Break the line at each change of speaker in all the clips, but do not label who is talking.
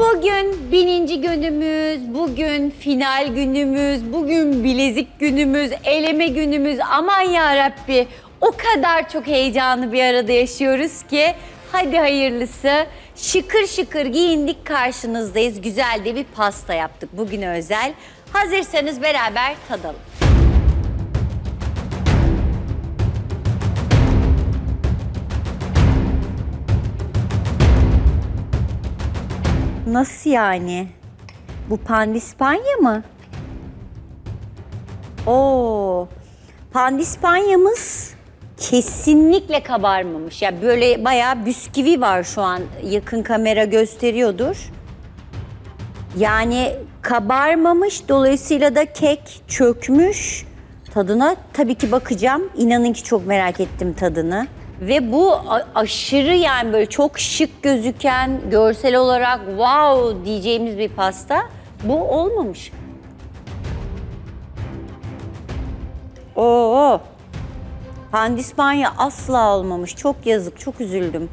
Bugün bininci günümüz, bugün final günümüz, bugün bilezik günümüz, eleme günümüz. Aman ya Rabbi o kadar çok heyecanlı bir arada yaşıyoruz ki hadi hayırlısı. Şıkır şıkır giyindik karşınızdayız. Güzel de bir pasta yaptık bugün özel. Hazırsanız beraber tadalım. Nasıl yani? Bu pandispanya mı? Oo. Pandispanyamız kesinlikle kabarmamış. Ya böyle bayağı bisküvi var şu an. Yakın kamera gösteriyordur. Yani kabarmamış dolayısıyla da kek çökmüş. Tadına tabii ki bakacağım. İnanın ki çok merak ettim tadını. Ve bu aşırı yani böyle çok şık gözüken, görsel olarak wow diyeceğimiz bir pasta. Bu olmamış. Oo. Pandispanya asla olmamış. Çok yazık, çok üzüldüm.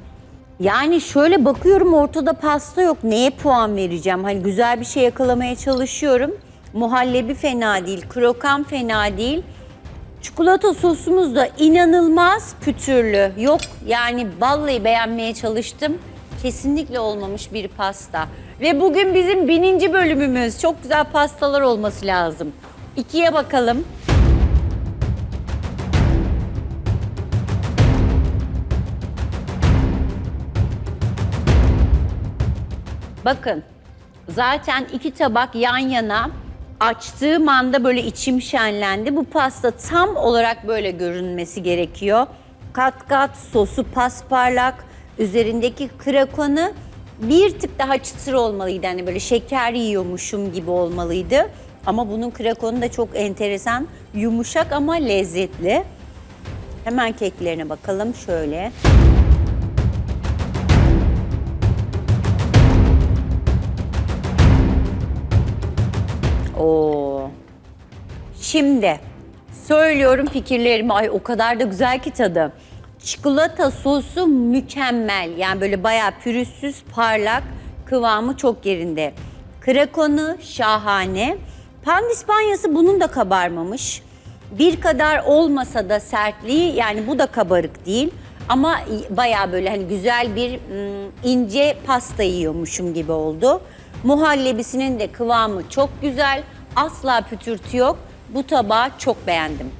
Yani şöyle bakıyorum ortada pasta yok. Neye puan vereceğim? Hani güzel bir şey yakalamaya çalışıyorum. Muhallebi fena değil, krokan fena değil. Çikolata sosumuz da inanılmaz pütürlü. Yok yani vallahi beğenmeye çalıştım. Kesinlikle olmamış bir pasta. Ve bugün bizim bininci bölümümüz. Çok güzel pastalar olması lazım. İkiye bakalım. Bakın zaten iki tabak yan yana açtığım anda böyle içim şenlendi. Bu pasta tam olarak böyle görünmesi gerekiyor. Kat kat sosu pasparlak, üzerindeki krakonu bir tık daha çıtır olmalıydı. Hani böyle şeker yiyormuşum gibi olmalıydı. Ama bunun krakonu da çok enteresan, yumuşak ama lezzetli. Hemen keklerine bakalım şöyle. Oo. Şimdi söylüyorum fikirlerimi. Ay o kadar da güzel ki tadı. Çikolata sosu mükemmel. Yani böyle bayağı pürüzsüz, parlak, kıvamı çok yerinde. Krakonu şahane. Pandispanyası bunun da kabarmamış. Bir kadar olmasa da sertliği yani bu da kabarık değil. Ama bayağı böyle hani güzel bir ım, ince pasta yiyormuşum gibi oldu. Muhallebisinin de kıvamı çok güzel. Asla pütürtü yok. Bu tabağı çok beğendim.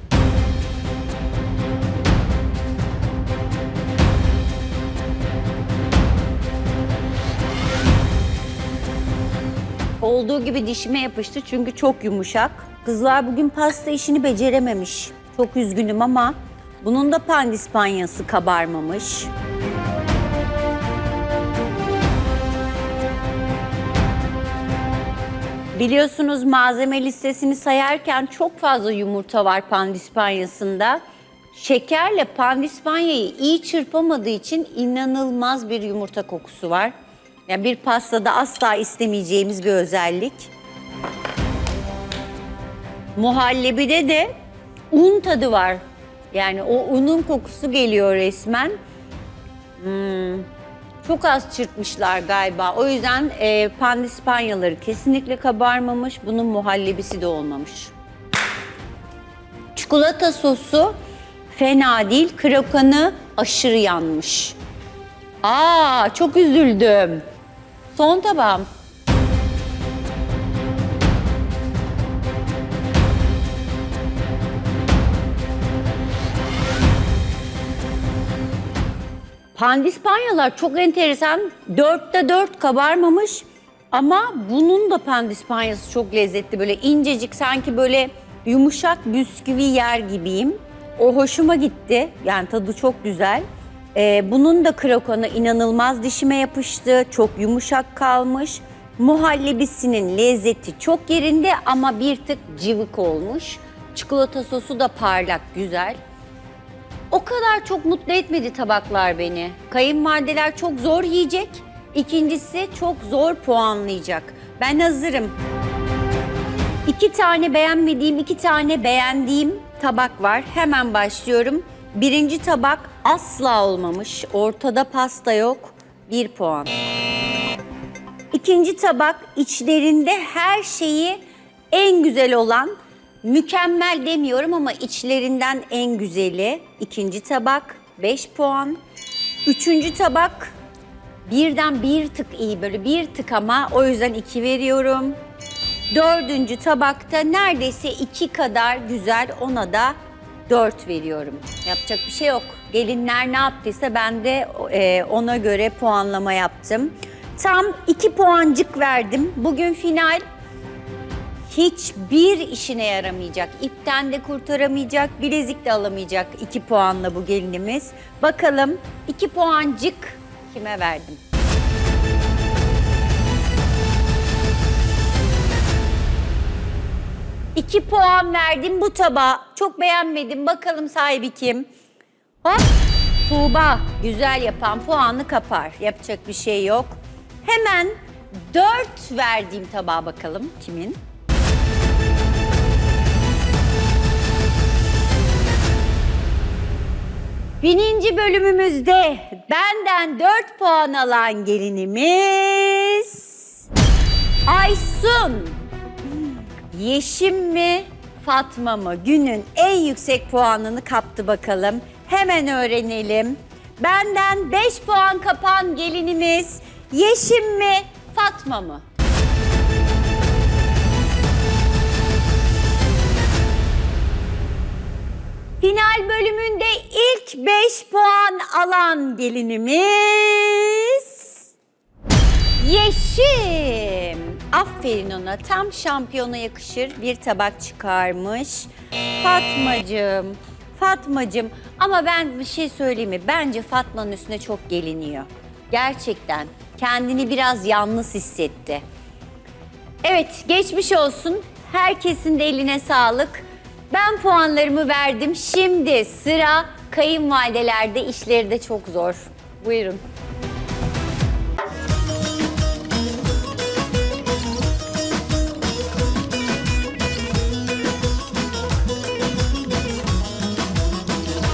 Olduğu gibi dişime yapıştı çünkü çok yumuşak. Kızlar bugün pasta işini becerememiş. Çok üzgünüm ama bunun da pandispanyası kabarmamış. Biliyorsunuz malzeme listesini sayarken çok fazla yumurta var pandispanyasında. Şekerle pandispanyayı iyi çırpamadığı için inanılmaz bir yumurta kokusu var. Yani bir pastada asla istemeyeceğimiz bir özellik. Muhallebide de un tadı var. Yani o unun kokusu geliyor resmen. Hmm, çok az çırpmışlar galiba. O yüzden e, pandispanyaları kesinlikle kabarmamış. Bunun muhallebisi de olmamış. Çikolata sosu fena değil. Krokanı aşırı yanmış. Aa çok üzüldüm. Son tabağım. Pandispanyalar çok enteresan. Dörtte dört kabarmamış ama bunun da pandispanyası çok lezzetli. Böyle incecik sanki böyle yumuşak bisküvi yer gibiyim. O hoşuma gitti. Yani tadı çok güzel. Ee, bunun da krokonu inanılmaz dişime yapıştı. Çok yumuşak kalmış. Muhallebisinin lezzeti çok yerinde ama bir tık cıvık olmuş. Çikolata sosu da parlak, güzel. O kadar çok mutlu etmedi tabaklar beni. Kayınvalideler çok zor yiyecek. İkincisi çok zor puanlayacak. Ben hazırım. İki tane beğenmediğim, iki tane beğendiğim tabak var. Hemen başlıyorum. Birinci tabak asla olmamış. Ortada pasta yok. Bir puan. İkinci tabak içlerinde her şeyi en güzel olan, mükemmel demiyorum ama içlerinden en güzeli. İkinci tabak 5 puan. Üçüncü tabak birden bir tık iyi böyle bir tık ama o yüzden 2 veriyorum. Dördüncü tabakta neredeyse iki kadar güzel ona da 4 veriyorum. Yapacak bir şey yok. Gelinler ne yaptıysa ben de e, ona göre puanlama yaptım. Tam 2 puancık verdim. Bugün final hiçbir işine yaramayacak. İpten de kurtaramayacak, bilezik de alamayacak 2 puanla bu gelinimiz. Bakalım 2 puancık kime verdim? İki puan verdim bu tabağa. Çok beğenmedim. Bakalım sahibi kim? Hop. Tuğba. Güzel yapan puanı kapar. Yapacak bir şey yok. Hemen dört verdiğim tabağa bakalım kimin? Bininci bölümümüzde benden 4 puan alan gelinimiz Aysun. Yeşim mi, Fatma mı? Günün en yüksek puanını kaptı bakalım. Hemen öğrenelim. Benden 5 puan kapan gelinimiz Yeşim mi, Fatma mı? Final bölümünde ilk 5 puan alan gelinimiz Yeşim. Aferin ona. Tam şampiyona yakışır bir tabak çıkarmış. Fatmacığım, Fatmacığım ama ben bir şey söyleyeyim mi? Bence Fatma'nın üstüne çok geliniyor. Gerçekten kendini biraz yalnız hissetti. Evet, geçmiş olsun. Herkesin de eline sağlık. Ben puanlarımı verdim. Şimdi sıra kayınvalidelerde işleri de çok zor. Buyurun.